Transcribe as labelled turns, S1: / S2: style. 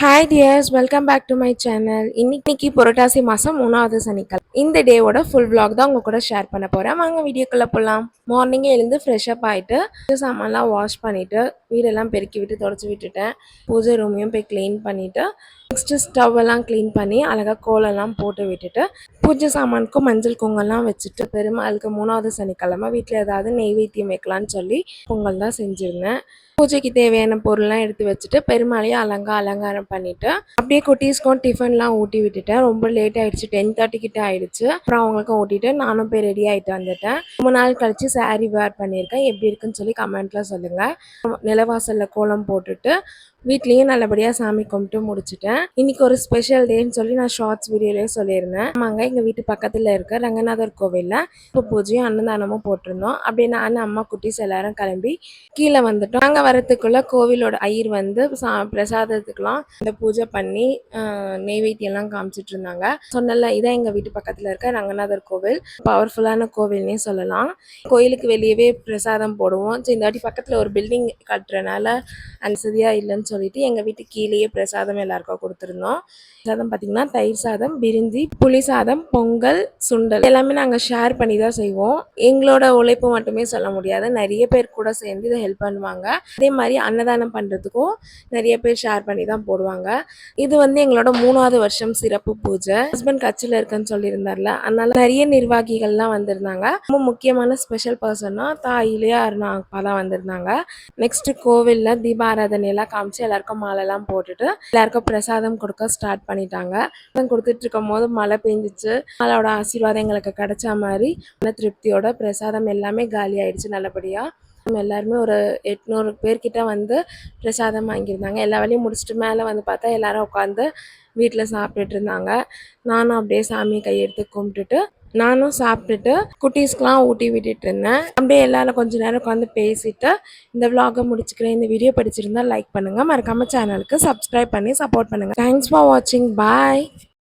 S1: Hi dears welcome back to my channel இன்னைக்கு புரட்டாசி மாதம் மூணாவது சனிக்கிழமை. இந்த டேவோட ஃபுல் வ்ளாக் தான் உங்க கூட ஷேர் பண்ண போகிறேன் வாங்க வீடியோக்குள்ளே போகலாம் மார்னிங்கே எழுந்து ஃப்ரெஷ்அப் ஆகிட்டு சாமான்லாம் வாஷ் பண்ணிவிட்டு வீடெல்லாம் பெருக்கி விட்டு தொடச்சி விட்டுட்டேன். பூஜை ரூமையும் போய் க்ளீன் பண்ணிவிட்டு நெக்ஸ்ட்டு ஸ்டவ் எல்லாம் க்ளீன் பண்ணி அழகாக கோலம்லாம் போட்டு விட்டுட்டு பூஜை சாமானுக்கும் மஞ்சள் குங்கெல்லாம் வச்சுட்டு பெருமாளுக்கு மூணாவது சனிக்கிழமை வீட்டில் ஏதாவது நெய்வேத்தியம் வைக்கலான்னு சொல்லி பொங்கல் தான் செஞ்சுருந்தேன். பூஜைக்கு தேவையான பொருள்லாம் எடுத்து வச்சுட்டு பெருமாளையும் அலங்கா அலங்காரம் பண்ணிட்டு அப்படியே குட்டீஸ்க்கும் டிஃபன்லாம் ஊட்டி விட்டுட்டேன். ரொம்ப லேட் ஆகிடுச்சு டென் தேர்ட்டி கிட்ட ஆயிடுச்சு. அப்புறம் அவங்களுக்கும் ஓட்டிட்டு நானும் போய் ரெடி ஆயிட்டு வந்துட்டேன். ரொம்ப நாள் கழிச்சு saree வேர் பண்ணியிருக்கேன். எப்படி இருக்குன்னு சொல்லி கமெண்ட்ல சொல்லுங்க. நிலவாசல்ல கோலம் போட்டுட்டு வீட்லேயும் நல்லபடியாக சாமி கும்பிட்டு முடிச்சிட்டேன். இன்னைக்கு ஒரு ஸ்பெஷல் டேன்னு சொல்லி நான் ஷார்ட்ஸ் வீடியோலேயே சொல்லியிருந்தேன். ஆமாங்க எங்கள் வீட்டு பக்கத்தில் இருக்க ரங்கநாதர் கோவிலில் இப்போ பூஜையும் அன்னதானமும் போட்டிருந்தோம். அப்படியே நான் அம்மா குட்டிஸ் எல்லாரும் கிளம்பி கீழே வந்துட்டோம். நாங்கள் வரத்துக்குள்ள கோவிலோட ஐயர் வந்து சா பிரசாதத்துக்குலாம் இந்த பூஜை பண்ணி ஆஹ், நெய்வேத்தியம்லாம் காமிச்சிட்டு இருந்தாங்க. சொன்னல இதான் எங்கள் வீட்டு பக்கத்தில் இருக்க ரங்கநாதர் கோவில். பவர்ஃபுல்லான கோவில்னே சொல்லலாம். கோயிலுக்கு வெளியவே பிரசாதம் போடுவோம். ஸோ இந்த வாட்டி பக்கத்தில் ஒரு பில்டிங் கட்டுறனால வசதியாக இல்லைன்னு சொல்லிட்டு எங்கள் வீட்டு கீழேயே பிரசாதம் எல்லாருக்கும் கொடுத்துருந்தோம். பிரசாதம் பார்த்தீங்கன்னா தயிர் சாதம் பிரிஞ்சி புளி சாதம் பொங்கல் சுண்டல் எல்லாமே நாங்கள் ஷேர் பண்ணி தான் செய்வோம். எங்களோட உழைப்பு மட்டுமே சொல்ல முடியாது. நிறைய பேர் கூட சேர்ந்து இதை ஹெல்ப் பண்ணுவாங்க. அதே மாதிரி அன்னதானம் பண்ணுறதுக்கும் நிறைய பேர் ஷேர் பண்ணி தான் போடுவாங்க. இது வந்து எங்களோட மூணாவது வருஷம் சிறப்பு பூஜை. ஹஸ்பண்ட் கட்சியில் இருக்குன்னு சொல்லியிருந்தார்ல அதனால நிறைய நிர்வாகிகள்லாம் வந்திருந்தாங்க. ரொம்ப முக்கியமான ஸ்பெஷல் பர்சன்னா தாயிலேயே அருணா அப்பா தான் வந்திருந்தாங்க. நெக்ஸ்ட் கோவிலில் தீபாராதனை எல்லாம் காமிச்சு எல்லாருக்கும் மாலைலாம் போட்டுட்டு எல்லாருக்கும் பிரசாதம் கொடுக்க ஸ்டார்ட் பண்ணிட்டாங்க. கொடுத்துட்டு இருக்கும் போது மழை பெஞ்சிச்சு. மழையோட ஆசீர்வாதம் எங்களுக்கு கிடைச்ச மாதிரி மன திருப்தியோட பிரசாதம் எல்லாமே காலி ஆயிடுச்சு நல்லபடியா. எல்லாருமே ஒரு எட்நூறு பேர்கிட்ட வந்து பிரசாதம் வாங்கியிருந்தாங்க. எல்லா வேலையும் முடிச்சுட்டு மேலே வந்து பார்த்தா எல்லாரும் உட்காந்து வீட்டில் சாப்பிட்டுட்டு இருந்தாங்க. நானும் அப்படியே சாமி கையெடுத்து கும்பிட்டுட்டு நானும் சாப்பிட்டுட்டு குட்டீஸ்க்கெலாம் ஊட்டி விட்டுட்டு இருந்தேன். அப்படியே எல்லாரும் கொஞ்ச நேரம் உட்காந்து பேசிட்டு இந்த vlog-அ முடிச்சுக்கிறேன். இந்த வீடியோ பிடிச்சிருந்தா லைக் பண்ணுங்கள் மறக்காமல் சேனலுக்கு சப்ஸ்கிரைப் பண்ணி சப்போர்ட் பண்ணுங்கள் தேங்க்ஸ் ஃபார் வாட்சிங் பாய்